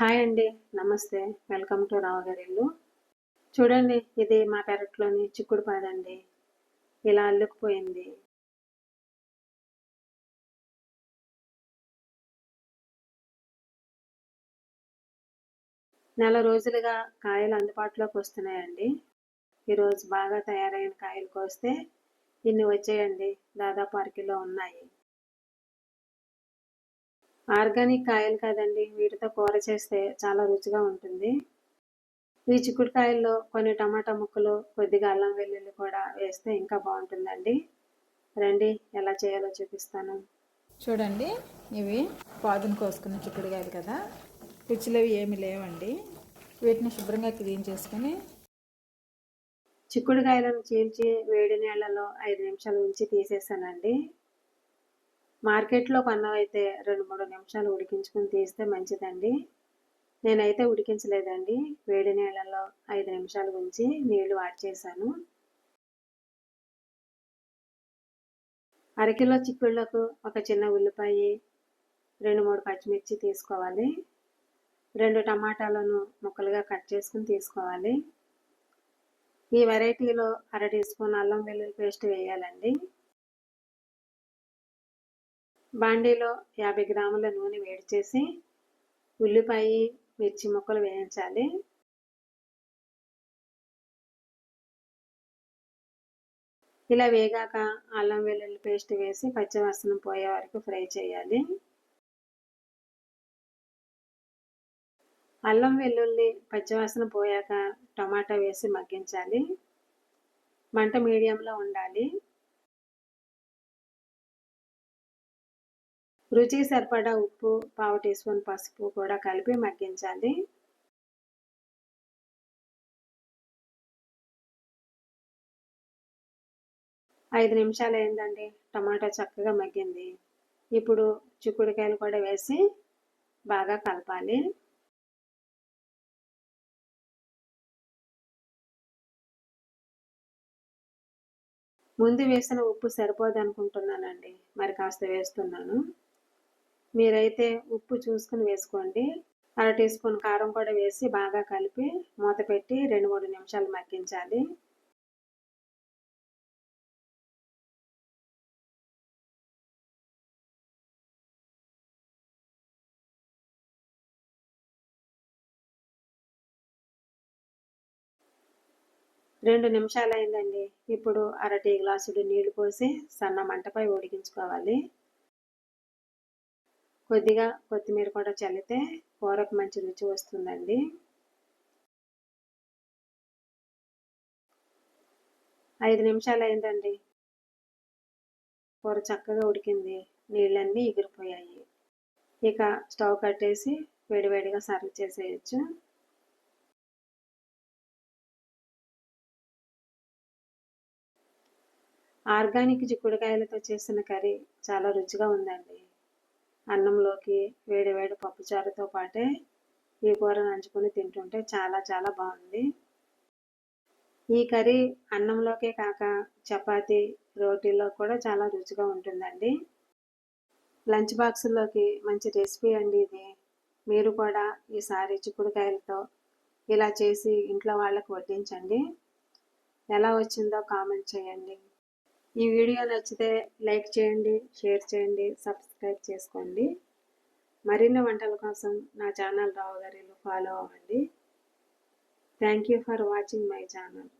Hi అండి. నమస్తే. Welcome to రావగారిల్లు చూడండి ఇది మా పెరట్లోని చిక్కుడు పాదండి ఇలా అల్లుకుపోయింది. నెల రోజులుగా కాయలు అందుబాటులోకి వస్తున్నాయండి. ఈరోజు బాగా తయారైన కాయలు కోస్తే ఇన్ని వచ్చాయండి. దాదాపు అరకిలో ఉన్నాయి. ఆర్గానిక్ కాయలు కాదండి. వీటితో కూర చేస్తే చాలా రుచిగా ఉంటుంది. ఈ చిక్కుడుకాయల్లో కొన్ని టమాటా ముక్కలు కొద్దిగా అల్లం వెల్లుల్లి కూడా వేస్తే ఇంకా బాగుంటుందండి. రండి ఎలా చేయాలో చూపిస్తాను. చూడండి ఇవి పాదును కోసుకున్న చిక్కుడుకాయలు కదా. పిచ్చిలవి ఏమి లేవండి. వీటిని శుభ్రంగా క్లీన్ చేసుకొని చిక్కుడుకాయలను చీల్చి వేడి నీళ్ళలో ఐదు నిమిషాలు ఉంచి తీసేసానండి. మార్కెట్లో కొన్నవైతే రెండు మూడు నిమిషాలు ఉడికించుకుని తీస్తే మంచిదండి. నేనైతే ఉడికించలేదండి. వేడి నీళ్ళలో ఐదు నిమిషాలు ఉంచి నీళ్ళు వాడ్చేసాను అరకిలో చిక్కుళ్ళకు ఒక చిన్న ఉల్లిపాయ రెండు మూడు పచ్చిమిర్చి తీసుకోవాలి. రెండు టమాటాలను ముక్కలుగా కట్ చేసుకుని తీసుకోవాలి. ఈ వెరైటీలో అర టీ స్పూన్ అల్లం వెల్లుల్లి పేస్ట్ వేయాలండి. బాండీలో యాభై గ్రాముల నూనె వేడి చేసి ఉల్లిపాయ మిర్చి ముక్కలు వేయించాలి. ఇలా వేగాక అల్లం వెల్లుల్లి పేస్ట్ వేసి పచ్చివాసన పోయే వరకు ఫ్రై చేయాలి. అల్లం వెల్లుల్లి పచ్చివాసన పోయాక టమాటా వేసి మగ్గించాలి. మంట మీడియంలో ఉండాలి. రుచికి సరిపడా ఉప్పు పావు టీ స్పూన్ పసుపు కూడా కలిపి మగ్గించాలి ఐదు నిమిషాలు అయిందండి. టమాటా చక్కగా మగ్గింది. ఇప్పుడు చిక్కుడుకాయలు కూడా వేసి బాగా కలపాలి. ముందు వేసిన ఉప్పు సరిపోదు అనుకుంటున్నానండి మరి కాస్త వేస్తున్నాను. మీరైతే ఉప్పు చూసుకుని వేసుకోండి. అర టీ స్పూన్ కారం కూడా వేసి బాగా కలిపి మూత పెట్టి రెండు మూడు నిమిషాలు మగ్గించాలి. రెండు నిమిషాలు అయిందండి ఇప్పుడు అర టీ గ్లాసుడు నీళ్ళు పోసి సన్న మంటపై ఉడికించుకోవాలి. కొద్దిగా కొత్తిమీర కూడా చల్లితే కూరకు మంచి రుచి వస్తుందండి. ఐదు నిమిషాలు అయిందండి. కూర చక్కగా ఉడికింది. నీళ్ళన్నీ ఎగిరిపోయాయి. ఇక స్టవ్ కట్టేసి వేడివేడిగా సర్వ్ చేసేయచ్చు. ఆర్గానిక్ చిక్కుడుకాయలతో చేసిన కర్రీ చాలా రుచిగా ఉందండి. అన్నంలోకి వేడి వేడి పప్పుచారుతో పాటే ఈ కూర నంచుకొని తింటుంటే చాలా చాలా బాగుంది. ఈ కర్రీ అన్నంలోకే కాక చపాతి రోటీలో కూడా చాలా రుచిగా ఉంటుందండి. లంచ్ బాక్స్లోకి మంచి రెసిపీ అండి ఇది. మీరు కూడా ఈసారి చిక్కుడుకాయలతో ఇలా చేసి ఇంట్లో వాళ్ళకు వడ్డించండి. ఎలా వచ్చిందో కామెంట్ చేయండి. ఈ వీడియో నచ్చితే లైక్ చేయండి షేర్ చేయండి సబ్స్క్రైబ్ చేసుకోండి. మరిన్ని వంటల కోసం నా ఛానల్ రావు గారిలో ఫాలో అవ్వండి. Thank you for watching my channel